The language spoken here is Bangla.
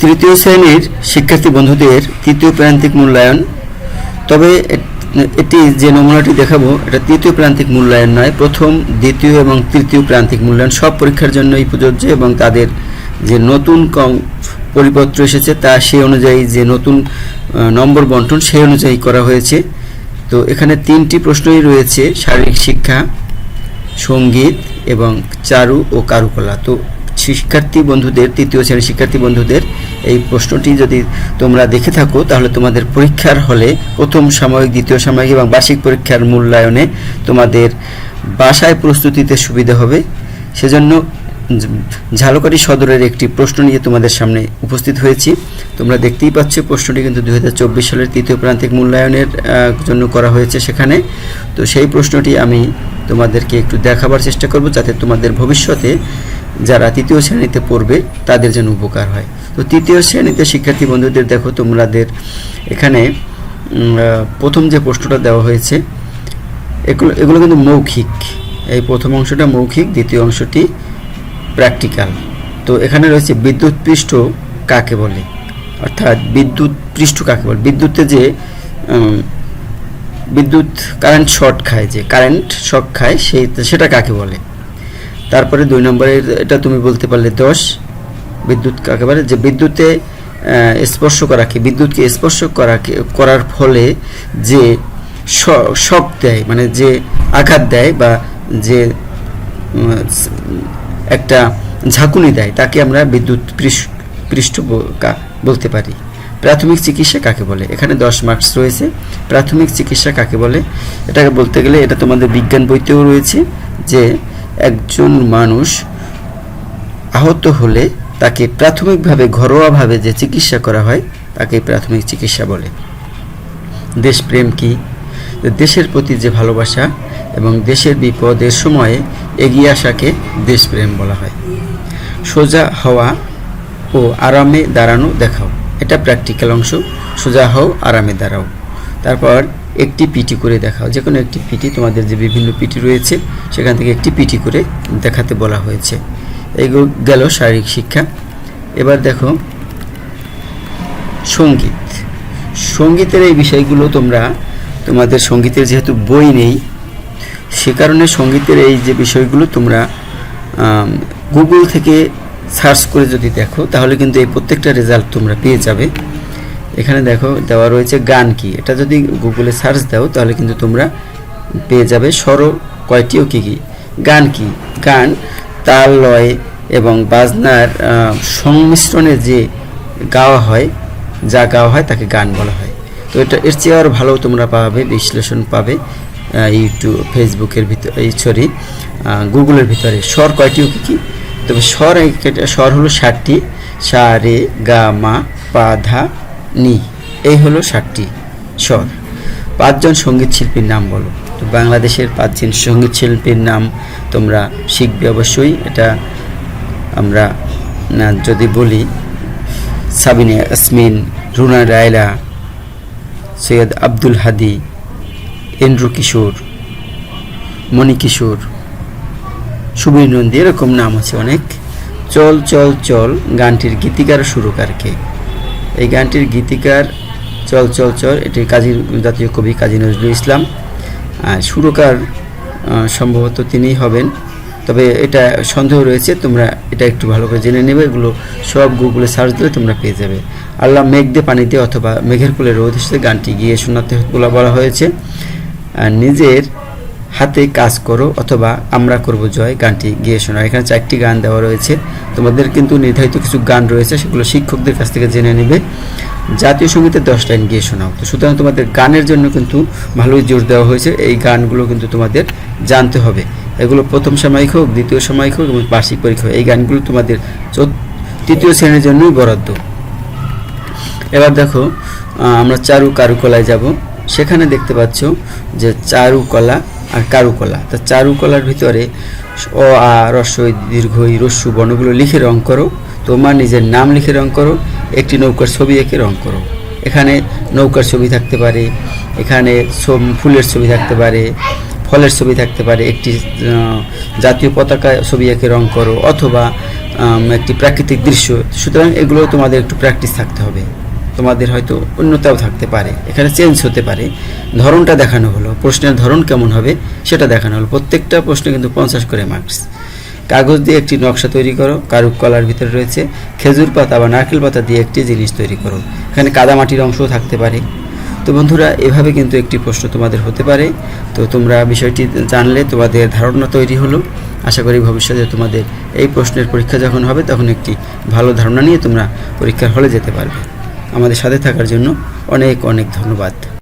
তৃতীয় শ্রেণির শিক্ষার্থী বন্ধুদের তৃতীয় প্রান্তিক মূল্যায়ন। তবে এটি যে নমুনাটি দেখাবো, এটা তৃতীয় প্রান্তিক মূল্যায়ন নয়, প্রথম, দ্বিতীয় এবং তৃতীয় প্রান্তিক মূল্যায়ন। সব পরীক্ষার জন্যই প্রযোজ্য এবং তাদের যে নতুন কম পরিপত্র এসেছে, তা সেই অনুযায়ী যে নতুন নম্বর বন্টন, সেই অনুযায়ী করা হয়েছে। তো এখানে তিনটি প্রশ্নই রয়েছে, শারীরিক শিক্ষা, সংগীত এবং চারু ও কারুকলা। তো শিক্ষার্থী বন্ধুদের, তৃতীয় শ্রেণির শিক্ষার্থী বন্ধুদের, এই প্রশ্নটি যদি তোমরা দেখে থাকো, তাহলে তোমাদের পরীক্ষার হলে প্রথম সাময়িক, দ্বিতীয় সাময়িক এবং বার্ষিক পরীক্ষার মূল্যায়নে তোমাদের বাসায় প্রস্তুতিতে সুবিধা হবে। সেজন্য ঝ- ঝালকাঠি সদরের একটি প্রশ্ন নিয়ে তোমাদের সামনে উপস্থিত হয়েছি। তোমরা দেখতেই পাচ্ছ, প্রশ্নটি কিন্তু দু হাজার চব্বিশ সালের তৃতীয় প্রান্তিক মূল্যায়নের জন্য করা হয়েছে সেখানে। তো সেই প্রশ্নটি আমি তোমাদেরকে একটু দেখাবার চেষ্টা করব, যাতে তোমাদের ভবিষ্যতে যারা তৃতীয় শ্রেণীতে পড়বে, তাদের যেন উপকার হয়। তো তৃতীয় শ্রেণীতে শিক্ষার্থী বন্ধুদের দেখো, তোমাদের এখানে প্রথম যে প্রশ্নটা দেওয়া হয়েছে, এগুলো এগুলো কিন্তু মৌখিক। এই প্রথম অংশটা মৌখিক, দ্বিতীয় অংশটি প্র্যাকটিক্যাল। তো এখানে রয়েছে বিদ্যুৎ পৃষ্ঠ কাকে বলে? অর্থাৎ বিদ্যুৎ পৃষ্ঠ কাকে বলে? বিদ্যুতে যে বিদ্যুৎ কারেন্ট শর্ট খায়, যে কারেন্ট শক খায়, সেই, সেটা কাকে বলে? তারপরে দুই নম্বরের এটা তুমি বলতে পারলে দশ, বিদ্যুৎ কাকে বলে যে বিদ্যুতে স্পর্শ করাকে, বিদ্যুৎকে স্পর্শ করাকে, করার ফলে যে শক দেয় মানে যে আঘাত দেয় বা যে একটা ঝাঁকুনি দেয়, তাকে আমরা বিদ্যুৎ পৃষ্ঠ বলতে পারি। প্রাথমিক চিকিৎসা কাকে বলে? এখানে দশ মার্কস রয়েছে। প্রাথমিক চিকিৎসা কাকে বলে? এটাকে বলতে গেলে এটা তোমাদের বিজ্ঞান বইতেও রয়েছে যে একজন মানুষ আহত হলে তাকে প্রাথমিকভাবে, ঘরোয়াভাবে যে চিকিৎসা করা হয়, তাকে প্রাথমিক চিকিৎসা বলে। দেশপ্রেম কি? দেশের প্রতি যে ভালোবাসা এবং দেশের বিপদের সময়ে এগিয়ে আসাকে দেশপ্রেম বলা হয়। সোজা হওয়া ও আরামে দাঁড়ানো দেখাও। এটা প্র্যাকটিক্যাল অংশ। সোজা হও, আরামে দাঁড়াও। তারপর একটি পিটি করে দেখাও। যে কোনো একটি পিটি তোমাদের যে বিভিন্ন পিটি রয়েছে, সেখান থেকে একটি পিটি করে দেখাতে বলা হয়েছে। এইগুলো গেল শারীরিক শিক্ষা। এবার দেখো, সংগীত। সঙ্গীতের এই বিষয়গুলো তোমরা, তোমাদের সঙ্গীতের যেহেতু বই নেই, সে কারণে সঙ্গীতের এই যে বিষয়গুলো তোমরা গুগল থেকে সার্চ করে যদি দেখো, তাহলে কিন্তু এই প্রত্যেকটা রেজাল্ট তোমরা পেয়ে যাবে। এখানে দেখো, দেওয়া রয়েছে গান কি? এটা যদি গুগলে সার্চ দাও, তাহলে কিন্তু তোমরা পেয়ে যাবে স্বর কয়টি ও কী কী? গান কি? গান, তাল লয় এবং বাজনার সংমিশ্রণে যে গাওয়া হয়, যা গাওয়া হয় তাকে গান বলা হয়। তো এটা এর চেয়ে আরও ভালো তোমরা পাবে, বিশ্লেষণ পাবে ইউটিউব, ফেসবুকের ভিতরে এই, সরি গুগলের ভিতরে। স্বর কয়টি ও কী কী? তবে স্বর স্বর হলো ষাটটি। সা, রে, গা, মা, পা, ধা নি। এই হলো ষাটটি স্বর। পাঁচজন সংগীত শিল্পীর নাম বলো। তো বাংলাদেশের পাঁচজন সংগীত শিল্পীর নাম তোমরা শিখবে অবশ্যই। এটা আমরা যদি বলি সাবিনা ইয়াসমিন, রুনা রায়লা, সৈয়দ আব্দুল হাদি এন্দ্র কিশোর, মণি কিশোর, সুবীর নন্দী, এরকম নাম আছে অনেক। চল চল চল, গানটির গীতিকার সুরকারকে। এই গানটির গীতিকার চল চল চল, এটি কাজী জাতীয় কবি কাজী নজরুল ইসলাম। সুরকার সম্ভবত তিনিই হবেন। তবে এটা সন্দেহ রয়েছে, তোমরা এটা একটু ভালো করে জেনে নেবে, এগুলো সব গুগলে সার্চ দিলে তোমরা পেয়ে যাবে। আল্লাহ মেঘ দিয়ে পানিতে অথবা মেঘের কোলে রোদ এসে গানটি গিয়ে শোনাতে বলা বলা হয়েছে। নিজের হাতে কাজ করো অথবা আমরা করব জয় গানটি গিয়ে শোনা। এখানে চারটি গান দেওয়া রয়েছে। তোমাদের কিন্তু নির্ধারিত কিছু গান রয়েছে, সেগুলো শিক্ষকদের কাছ থেকে জেনে নেবে। জাতীয় সঙ্গীতের দশ লাইন গিয়ে শোনাও। তো সুতরাং তোমাদের গানের জন্য কিন্তু ভালোই জোর দেওয়া হয়েছে। এই গানগুলো কিন্তু তোমাদের জানতে হবে। এগুলো প্রথম সাময়িক হোক, দ্বিতীয় সাময়িক হোক এবং বার্ষিক পরীক্ষা এই গানগুলো তোমাদের তৃতীয় শ্রেণির জন্যই বরাদ্দ। এবার দেখো আমরা চারু কারুকলায় যাব। সেখানে দেখতে পাচ্ছ যে চারুকলা আর কারুকলা। তা চারুকলার ভিতরে অ, আ রস্বই দীর্ঘই রস্যু বর্ণগুলো লিখে রং করো। তোমার নিজের নাম লিখে রং করো, একটি নৌকার ছবি এঁকে রং করো। এখানে নৌকার ছবি থাকতে পারে, এখানে ফুলের ছবি থাকতে পারে, ফলের ছবি থাকতে পারে, একটি জাতীয় পতাকা ছবি এঁকে রং করো অথবা একটি প্রাকৃতিক দৃশ্য। সুতরাং এগুলো তোমাদের একটু প্র্যাকটিস থাকতে হবে। তোমাদের হয়তো অন্যতাও থাকতে পারে। এখানে চেঞ্জ হতে পারে। ধরনটা দেখানো হলো। প্রশ্নের ধরন কেমন হবে সেটা দেখানো হলো। প্রত্যেকটা প্রশ্নে কিন্তু পঞ্চাশ করে মার্কস। কাগজ দিয়ে একটি নকশা তৈরি করো, কারুক কলার ভিতরে রয়েছে, খেজুর পাতা বা নারকেল পাতা দিয়ে একটি জিনিস তৈরি করো। এখানে কাদামাটির অংশও থাকতে পারে। তো বন্ধুরা, এভাবে কিন্তু একটি প্রশ্ন তোমাদের হতে পারে। তো তোমরা বিষয়টি জানলে তোমাদের ধারণা তৈরি হলো। আশা করি ভবিষ্যতে তোমাদের এই প্রশ্নের পরীক্ষা যখন হবে, তখন একটি ভালো ধারণা নিয়ে তোমরা পরীক্ষার হলে যেতে পারবে। আমাদের সাথে থাকার জন্য অনেক অনেক ধন্যবাদ।